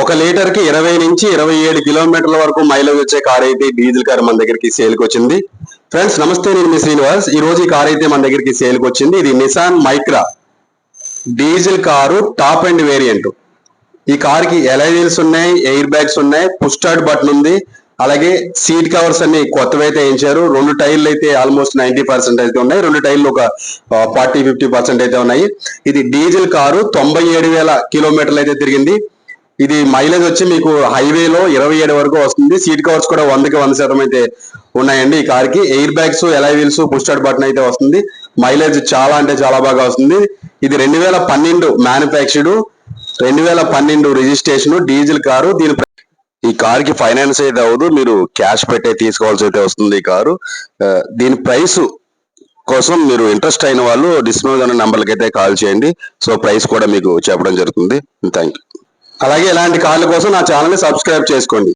ఒక లీటర్కి ఇరవై నుంచి ఇరవై ఏడు కిలోమీటర్ల వరకు మైలేజ్ వచ్చే కార్ అయితే డీజిల్ కార్ మన దగ్గరికి సేల్కి వచ్చింది ఫ్రెండ్స్ నమస్తే నేను మీ శ్రీనివాస్. ఈ రోజు ఈ కార్ అయితే మన దగ్గరికి సేల్కి వచ్చింది ఇది Nissan Micra diesel car top and variant. ఈ కార్కి ఎలై ఉన్నాయి ఎయిర్ బ్యాగ్స్ ఉన్నాయి పుష్ బటన్ ఉంది అలాగే సీట్ కవర్స్ అన్ని కొత్తవి అయితే వేయించారు. రెండు టైర్లు అయితే ఆల్మోస్ట్ నైన్టీ పర్సెంట్ అయితే ఉన్నాయి. రెండు టైర్లు ఒక ఫార్టీ ఫిఫ్టీ పర్సెంట్ అయితే ఉన్నాయి. ఇది డీజిల్ కారు తొంభై ఏడు వేల కిలోమీటర్లు అయితే తిరిగింది. ఇది మైలేజ్ వచ్చి మీకు హైవేలో ఇరవై ఏడు వరకు వస్తుంది. సీట్ కవర్స్ కూడా వందకి వంద శాతం అయితే ఉన్నాయండి ఈ కార్కి air bags alloy wheels push button అయితే వస్తుంది. మైలేజ్ చాలా అంటే చాలా బాగా వస్తుంది. ఇది రెండు వేల పన్నెండు మ్యానుఫ్యాక్చర్డ్ రెండు వేల పన్నెండు రిజిస్ట్రేషన్ డీజిల్ కారు. దీని ఈ కార్కి ఫైనాన్స్ అయితే అవ్వదు. మీరు క్యాష్ పెట్టే తీసుకోవాల్సి అయితే వస్తుంది ఈ కారు. దీని ప్రైస్ కోసం మీరు ఇంట్రెస్ట్ అయిన వాళ్ళు డిస్ప్లే ఉన్న నంబర్లకి అయితే కాల్ చేయండి. సో ప్రైస్ కూడా మీకు చెప్పడం జరుగుతుంది. థ్యాంక్ యూ అలాగే ఇలాంటి కార్ల కోసం నా ఛానల్ని సబ్స్క్రైబ్ చేసుకోండి.